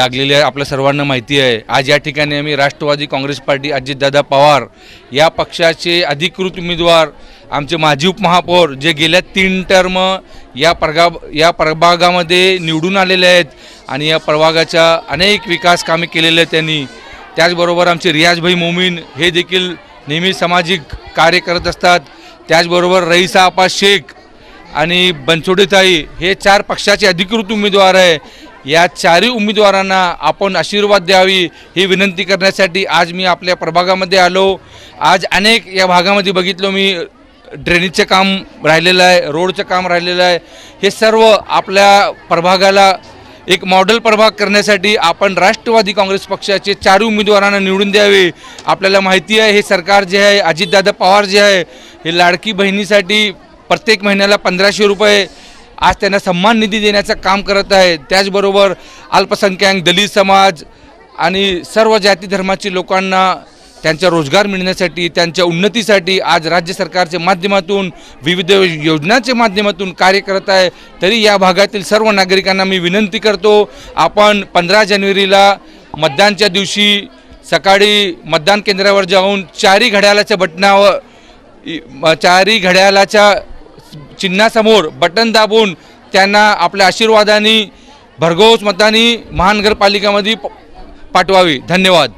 लागलेली आहे आपल्या सर्वांना माहिती आहे. आज या ठिकाणी आम्ही राष्ट्रवादी काँग्रेस पार्टी अजितदादा पवार या पक्षाचे अधिकृत उमेदवार आमचे माजी उपमहापौर जे गेल्या तीन टर्म या प्रगा या प्रभागामध्ये निवडून आलेले आहेत आणि या प्रभागाच्या अनेक विकास कामे केलेले आहेत त्यांनी. त्याचबरोबर आमचे रियाजभाई मोमीन हे देखील नेहमी सामाजिक कार्य करत असतात. त्याचबरोबर रईसा आपा शेख आणि बनसोडेताई हे चार पक्षाचे अधिकृत उमेदवार आहे. या चारही उमेदवारांना आपण आशीर्वाद द्यावी ही विनंती करण्यासाठी आज मी आपल्या प्रभागामध्ये आलो. आज अनेक या भागामध्ये बघितलो मी ड्रेनेजचं काम राहिलेलं आहे रोडचं काम राहिलेलं आहे. हे सर्व आपल्या प्रभागाला एक मॉडेल प्रभाग करण्यासाठी आपण राष्ट्रवादी काँग्रेस पक्षाचे चार उमेदवारांना निवडून द्यावे. आपल्याला माहिती आहे हे सरकार जे आहे अजितदादा पवार जे आहे हे लाडकी बहिणीसाठी प्रत्येक महिन्याला पंधराशे रुपये आज त्यांना सन्मान निधी देण्याचं काम करत आहे त्याचबरोबर अल्पसंख्याक दलित समाज आणि सर्व जाती धर्माची लोकांना त्यांचा रोजगार मिळण्यासाठी त्यांच्या उन्नतीसाठी आज राज्य सरकारच्या माध्यमातून विविध योजनांच्या माध्यमातून कार्य करत आहे. तरी या भागातील सर्व नागरिकांना मी विनंती करतो आपण पंधरा जानेवारीला मतदानच्या दिवशी सकाळी मतदान केंद्रावर जाऊन चारी घड्याळाच्या बटनावर चारी घड्याळाच्या चिन्हासमोर बटन दाबून त्यांना आपल्या आशीर्वादाने भरघोस मतानी महानगरपालिकामध्ये पाठवावी. धन्यवाद.